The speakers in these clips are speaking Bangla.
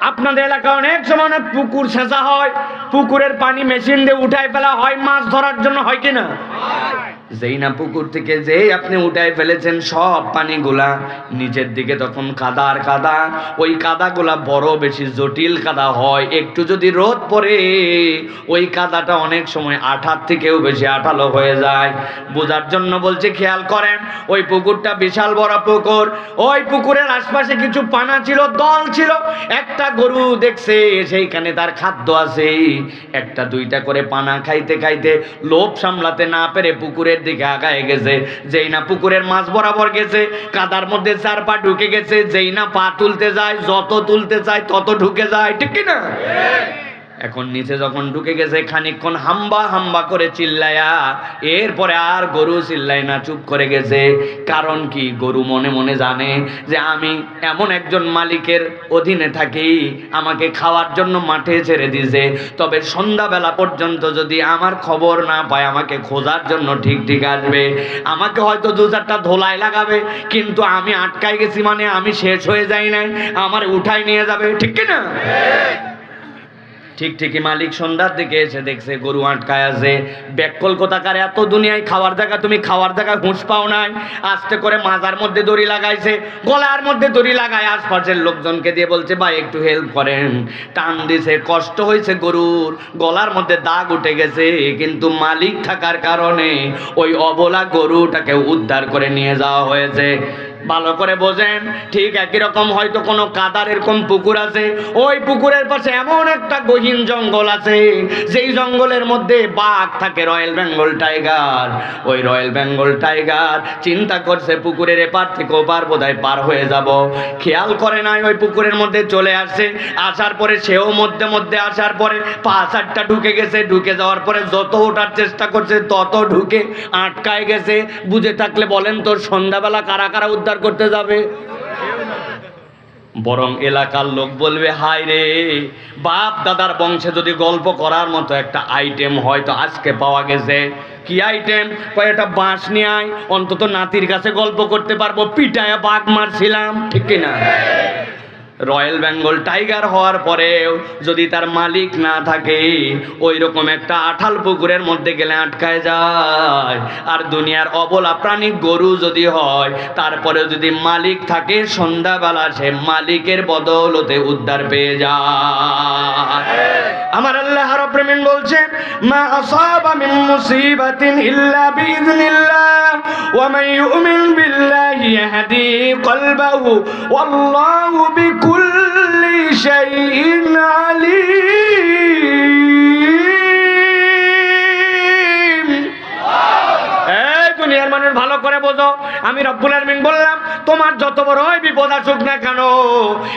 আপনাদের এলাকায় অনেক সময় পুকুর সেচা হয়, পুকুরের পানি মেশিন দিয়ে উঠাই ফেলা হয়, মাছ ধরার জন্য হয় কিনা যেই না পুকুর থেকে যেই আপনি উঠায় ফেলেছেন সব পানিগুলা, নিচের দিকে তখন কাদা আর কাদা, ওই কাদাগুলা বড় বেশি জটিল কাদা হয়। একটু যদি রোদ পড়ে, ওই কাদাটা অনেক সময় আঠার থেকেও বেশি আঠালো হয়ে যায়। বোঝার জন্য বলছে, খেয়াল করেন, ওই পুকুরটা বিশাল বড় পুকুর। ওই পুকুরের আশপাশে কিছু পানা ছিল, দল ছিল। একটা গরু দেখছে, সেইখানে তার খাদ্য আছে। একটা দুইটা করে পানা খাইতে খাইতে লোভ সামলাতে না পেরে পুকুরের দিকে আগায় গেছে। যেই না পুকুরের মাছ বরাবর গেছে, কাদার মধ্যে চার পা ঢুকে গেছে। যেই না পা তুলতে যায়, যত তুলতে চায় তত ঢুকে যায়। ঠিক কি না এখন নিচে যখন ঢুকে গেছে, খানিকক্ষণ হাম্বা হাম্বা করে চিল্লায়া, এরপরে আর গরু চিল্লাই না, চুপ করে গেছে। কারণ কি? গরু মনে মনে জানে যে আমি এমন একজন মালিকের অধীনে থাকি, আমাকে খাওয়ার জন্য মাঠে ছেড়ে দিয়েছে। তবে সন্ধ্যাবেলা পর্যন্ত যদি আমার খবর না পায়, আমাকে খোঁজার জন্য ঠিক ঠিক আসবে। আমাকে হয়তো দু চারটা ধোলাই লাগাবে, কিন্তু আমি আটকাই গেছি মানে আমি শেষ হয়ে যাই নাই, আমার উঠাই নিয়ে যাবে, ঠিক কি না ঠিক ঠিকই মালিক সন্ধ্যার দিকে এসে দেখছে, গরু আটকায় আছে। ব্যাকল কোথাকার এত দুনিয়ায় খাওয়ার জায়গা, তুমি খাওয়ার জায়গায় হুঁশ পাও নাই। আস্তে করে মাজার মধ্যে দড়ি লাগাইছে। গলার মধ্যে দড়ি লাগায় আশপাশের লোকজনকে দিয়ে বলছে, ভাই, একটু হেল্প করেন। টান দিছে, কষ্ট হয়েছে গরুর। গলার মধ্যে দাগ উঠে গেছে, কিন্তু মালিক থাকার কারণে ওই অবলা গরুটাকে উদ্ধার করে নিয়ে যাওয়া হয়েছে। ভালো করে বোঝেন। ঠিক একই রকম হয়তো কোনো কাদার এরকম পুকুর আছে। ওই পুকুরের পাশে এমন একটা গহীন জঙ্গল আছে, যেই জঙ্গলের মধ্যে বাঘ থাকে, রয়্যাল বেঙ্গল টাইগার। ওই রয়্যাল বেঙ্গল টাইগার চিন্তা করছে, পুকুরের এপার থেকে ওপার বোধহয় পার হয়ে যাব। খেয়াল করে নাই, ওই পুকুরের মধ্যে চলে আসছে। আসার পরে সেও মধ্যে মধ্যে আসার পরে পা চারটা ঢুকে গেছে। ঢুকে যাওয়ার পরে যত ওঠার চেষ্টা করছে, তত ঢুকে আটকায় গেছে। বুঝে থাকলে বলেন তোর সন্ধ্যাবেলা কারা কারা উদ্ধার করতে যাবে। বরং এলাকার লোক বলবে, হায় রে, বাপ দাদার বংশে যদি গল্প করার মতো একটা আইটেম হয়তো আজকে পাওয়া গেছে। কি আইটেম কয়েকটা বাঁশ নিয়ে অন্তত নাতির কাছে গল্প করতে পারব। পিটায় বাঘ মারছিলাম, ঠিক কিনা? রয়্যাল বেঙ্গল টাইগার হওয়ার পরেও যদি তার মালিক না থাকে ওই রকম একটা আঠাল পুকুরের মধ্যে গেলে আটকায় যায়। আর দুনিয়ার অবলা প্রাণী গরু যদি হয় তারপরে যদি মালিক থাকে, সন্ধ্যাবেলা সে মালিকের বদৌলতে উদ্ধার পেয়ে যায়। আমার আল্লাহ রব্রমিন বলছেন, মা আসাবা মিন মুসিবাতিন ইল্লা বিইذنিল্লাহ ওয়া মান ইউমিন বিল্লাহি। يهدي قلبه والله بكل شيء عليم মানুষ ভালো করে বোঝো। আমি রব্বুল আলমিন বললাম, তোমার যত বড়ই বিপদ আসুক না কেন,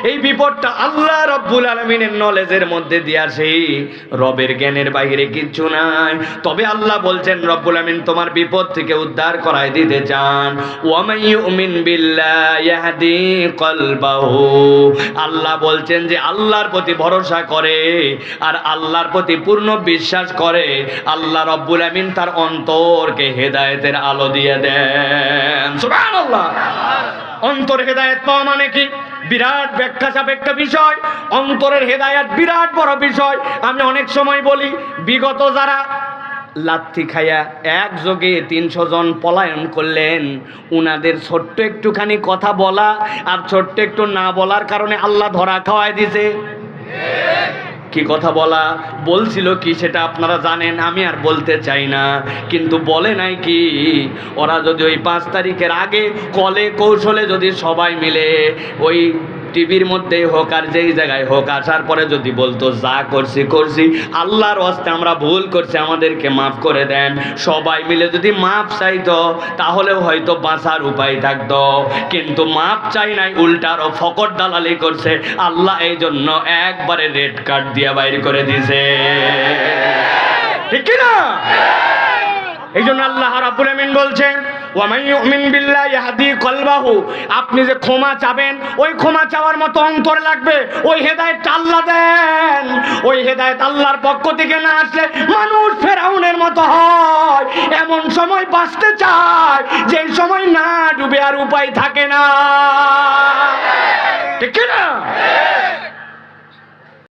এই বিপদটা আল্লাহ রব্বুল আলমিনের নলেজের মধ্যে দিয়ে আসে। রবের জ্ঞানের বাইরে কিচ্ছু নাই। তবে আল্লাহ বলছেন, রব্বুল আলমিন তোমার বিপদ থেকে উদ্ধার করাই দিতে চান। কলবাহু। আল্লাহ বলছেন যে আল্লাহর প্রতি ভরসা করে, আর আল্লাহর প্রতি পূর্ণ বিশ্বাস করে। আল্লাহ রব্বুল আমিন তার অন্তরকে হেদায়েতের আলো দিয়ে দেন। সুবহানাল্লাহ। অন্তর হেদায়েত পাওয়া মানে কি? বিরাট ব্যাখ্যা সাপেক্ষা বিষয়। অন্তরের হেদায়েত বিরাট বড় বিষয়। আমি অনেক সময় বলি, বিগত যারা লাথি খাইয়া একযোগে তিনশো জন পলায়ন করলেন, উনাদের ছোট্ট একটুখানি কথা বলা আর ছোট্ট একটু না বলার কারণে আল্লাহ ধরা খাওয়াই দিছে। কি কথা বলা? বলছিল কি সেটা আপনারা জানেন, আমি আর বলতে চাই না। কিন্তু বলে নাই কি? ওরা যদি ওই পাঁচ তারিখের আগে কলে কৌশলে যদি সবাই মিলে ওই টিভির মধ্যে হোক আর যেই জায়গায় হোক, আসার পরে যদি বলতো, যা করছি করছি, আল্লাহর হস্তে আমরা ভুল করছি, আমাদেরকে মাফ করে দেন। সবাই মিলে যদি মাপ চাইতো তাহলেও হয়তো বাঁচার উপায় থাকতো। কিন্তু মাপ চাই নাই উল্টারও ফকট দালালি করছে। আল্লাহ এই জন্য একবারে রেড কার্ড দিয়ে বাইর করে দিছে ঠিক কি না এই জন্য আল্লাহ রাব্বুল আমিন বলছেন আপনি যে ক্ষমা চাবেন, ওই ক্ষমা চাওয়ার মতো অন্তর লাগবে, ওই হেদায়েত আল্লাহ দেন। ওই হেদায়েত আল্লাহর পক্ষ থেকে না আসলে মানুষ ফেরাউনের মতো হয়। এমন সময় বাঁচতে চায়, যেই সময় না ডুবে আর উপায় থাকে না। ঠিক না